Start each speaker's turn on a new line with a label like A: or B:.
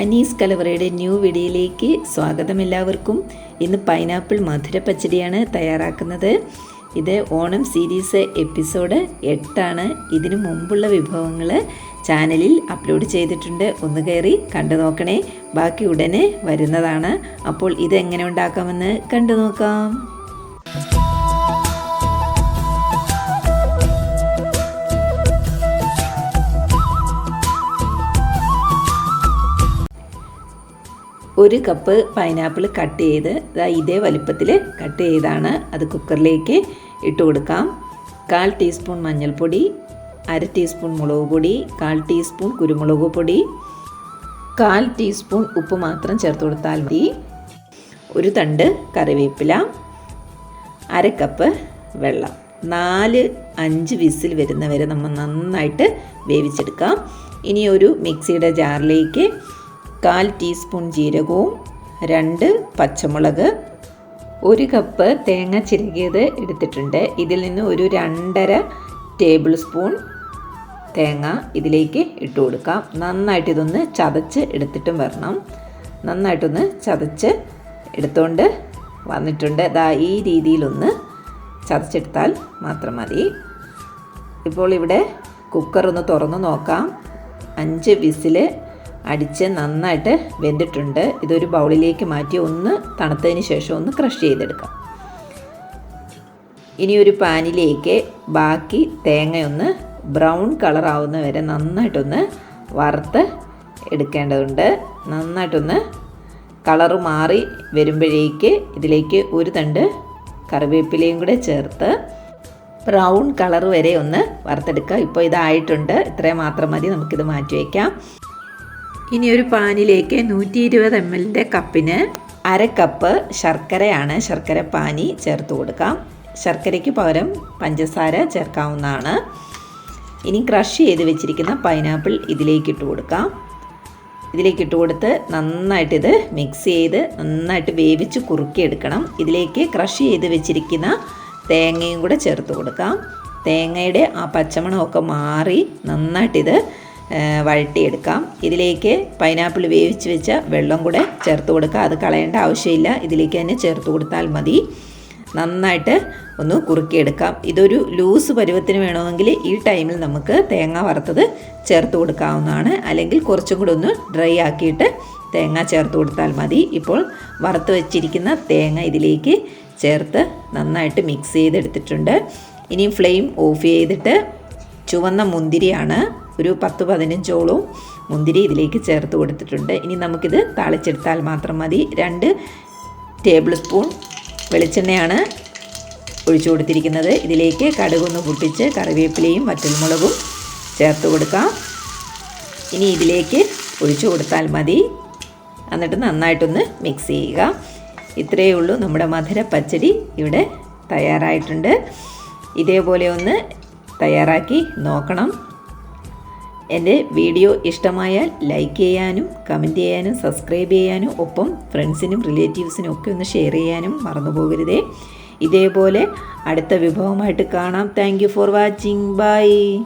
A: Anees കലവറയുടെ new വീഡിയോയിലേക്ക് സ്വാഗതം എല്ലാവർക്കും. ഇന്ന് പൈനാപ്പിൾ മധുര പച്ചടിയാണ് തയ്യാറാക്കുന്നത്. ഇത് ഓണം സീരീസ് എപ്പിസോഡ് എട്ടാണ്. ഇതിനു മുമ്പുള്ള വിഭവങ്ങൾ ചാനലിൽ അപ്ലോഡ് ചെയ്തിട്ടുണ്ട്. ഒന്ന് കയറി കണ്ടു നോക്കണേ. ബാക്കി ഉടനെ വരുന്നതാണ്. അപ്പോൾ ഇതെങ്ങനെ ഉണ്ടാക്കാമെന്ന് കണ്ടു നോക്കാം. ഒരു കപ്പ് പൈനാപ്പിൾ കട്ട് ചെയ്ത് ഇതേ വലിപ്പത്തിൽ കട്ട് ചെയ്താണ്. അത് കുക്കറിലേക്ക് ഇട്ട് കൊടുക്കാം. കാൽ ടീസ്പൂൺ മഞ്ഞൾപ്പൊടി അര ടീസ്പൂൺ മുളക് പൊടി കാൽ ടീസ്പൂൺ കുരുമുളക് പൊടി കാൽ ടീസ്പൂൺ ഉപ്പ് മാത്രം ചേർത്ത് കൊടുത്താൽ മതി. ഒരു തണ്ട് കറിവേപ്പില അര കപ്പ് വെള്ളം. നാല് അഞ്ച് വിസിൽ വരുന്നവരെ നമ്മൾ നന്നായിട്ട് വേവിച്ചെടുക്കാം. ഇനി ഒരു മിക്സിയുടെ ജാറിലേക്ക് കാൽ ടീസ്പൂൺ ജീരകവും രണ്ട് പച്ചമുളക് ഒരു കപ്പ് തേങ്ങ ചിരകിയത് എടുത്തിട്ടുണ്ട്. ഇതിൽ നിന്ന് ഒരു രണ്ടര ടേബിൾ സ്പൂൺ തേങ്ങ ഇതിലേക്ക് ഇട്ട് കൊടുക്കാം. നന്നായിട്ട് ഇതൊന്ന് ചതച്ച് എടുത്തിട്ടും വരണം. നന്നായിട്ടൊന്ന് ചതച്ച് എടുത്തുകൊണ്ട് വന്നിട്ടുണ്ട്. ദാ ഈ രീതിയിലൊന്ന് ചതച്ചെടുത്താൽ മാത്രം മതി. ഇപ്പോൾ ഇവിടെ കുക്കർ ഒന്ന് തുറന്ന് നോക്കാം. അഞ്ച് വിസിൽ അടിച്ച് നന്നായിട്ട് വെന്തിട്ടുണ്ട്. ഇതൊരു ബൗളിലേക്ക് മാറ്റി ഒന്ന് തണുത്തതിന് ശേഷം ഒന്ന് ക്രഷ് ചെയ്തെടുക്കാം. ഇനി ഒരു പാനിലേക്ക് ബാക്കി തേങ്ങയൊന്ന് ബ്രൗൺ കളർ ആവുന്ന വരെ നന്നായിട്ടൊന്ന് വറുത്ത് എടുക്കേണ്ടതുണ്ട്. നന്നായിട്ടൊന്ന് കളർ മാറി വരുമ്പോഴേക്ക് ഇതിലേക്ക് ഒരു തണ്ട് കറിവേപ്പിലയും കൂടെ ചേർത്ത് ബ്രൗൺ കളർ വരെ ഒന്ന് വറുത്തെടുക്കുക ഇപ്പോൾ ഇതായിട്ടുണ്ട്. ഇത്രയും മാത്രം മതി. നമുക്കിത് മാറ്റി വയ്ക്കാം. ഇനി ഒരു പാനിലേക്ക് നൂറ്റി ഇരുപത് എം എല്ലിന്റെ കപ്പിന് അര കപ്പ് ശർക്കരയാണ് ശർക്കര പാനി ചേർത്ത് കൊടുക്കാം. ശർക്കരയ്ക്ക് പകരം പഞ്ചസാര ചേർക്കാവുന്നതാണ്. ഇനി ക്രഷ് ചെയ്ത് വെച്ചിരിക്കുന്ന പൈനാപ്പിൾ ഇതിലേക്ക് ഇട്ട് കൊടുക്കാം. ഇതിലേക്ക് ഇട്ട് കൊടുത്ത് നന്നായിട്ടിത് മിക്സ് ചെയ്ത് നന്നായിട്ട് വേവിച്ച് കുറുക്കിയെടുക്കണം. ഇതിലേക്ക് ക്രഷ് ചെയ്ത് വെച്ചിരിക്കുന്ന തേങ്ങയും കൂടെ ചേർത്ത് കൊടുക്കാം. തേങ്ങയുടെ ആ പച്ചമണമൊക്കെ മാറി നന്നായിട്ടിത് വഴട്ടിയെടുക്കാം ഇതിലേക്ക് പൈനാപ്പിൾ വേവിച്ച് വെച്ച വെള്ളം കൂടെ ചേർത്ത് കൊടുക്കുക. അത് കളയേണ്ട ആവശ്യമില്ല. ഇതിലേക്ക് തന്നെ ചേർത്ത് കൊടുത്താൽ മതി. നന്നായിട്ട് ഒന്ന് കുറുക്കിയെടുക്കാം. ഇതൊരു ലൂസ് പരുവത്തിന് വേണമെങ്കിൽ ഈ ടൈമിൽ നമുക്ക് തേങ്ങ വറുത്തത് ചേർത്ത് കൊടുക്കാവുന്നതാണ്. അല്ലെങ്കിൽ കുറച്ചും കൂടെ ഒന്ന് ഡ്രൈ ആക്കിയിട്ട് തേങ്ങ ചേർത്ത് കൊടുത്താൽ മതി. ഇപ്പോൾ വറുത്ത് വെച്ചിരിക്കുന്ന തേങ്ങ ഇതിലേക്ക് ചേർത്ത് നന്നായിട്ട് മിക്സ് ചെയ്തെടുത്തിട്ടുണ്ട്. ഇനി ഫ്ലെയിം ഓഫ് ചെയ്തിട്ട് ചുവന്ന മുന്തിരിയാണ് ഒരു പത്ത് പതിനഞ്ചോളം മുന്തിരി ഇതിലേക്ക് ചേർത്ത് കൊടുത്തിട്ടുണ്ട്. ഇനി നമുക്കിത് താളിച്ചെടുത്താൽ മാത്രം മതി. രണ്ട് ടേബിൾ സ്പൂൺ വെളിച്ചെണ്ണയാണ് ഒഴിച്ചു കൊടുത്തിരിക്കുന്നത്. ഇതിലേക്ക് കടുകൊന്ന് പൊട്ടിച്ച് കറിവേപ്പിലയും വറ്റൽമുളകും ചേർത്ത് കൊടുക്കാം. ഇനി ഇതിലേക്ക് ഒഴിച്ചു കൊടുത്താൽ മതി. എന്നിട്ട് നന്നായിട്ടൊന്ന് മിക്സ് ചെയ്യുക. ഇത്രയേ ഉള്ളൂ നമ്മുടെ മധുര പച്ചടി ഇവിടെ തയ്യാറായിട്ടുണ്ട്. ഇതേപോലെ ഒന്ന് തയ്യാറാക്കി നോക്കണം. എന്റെ വീഡിയോ ഇഷ്ടമായാൽ ലൈക്ക് ചെയ്യാനും കമന്റ് ചെയ്യാനും സബ്സ്ക്രൈബ് ചെയ്യാനും ഒപ്പം ഫ്രണ്ട്സിനും റിലേറ്റീവ്സിനും ഒക്കെ ഒന്ന് ഷെയർ ചെയ്യാനും മറന്നു പോകരുതേ. ഇതേപോലെ അടുത്ത വിഭവമായിട്ട് കാണാം. Thank for watching. ബൈ.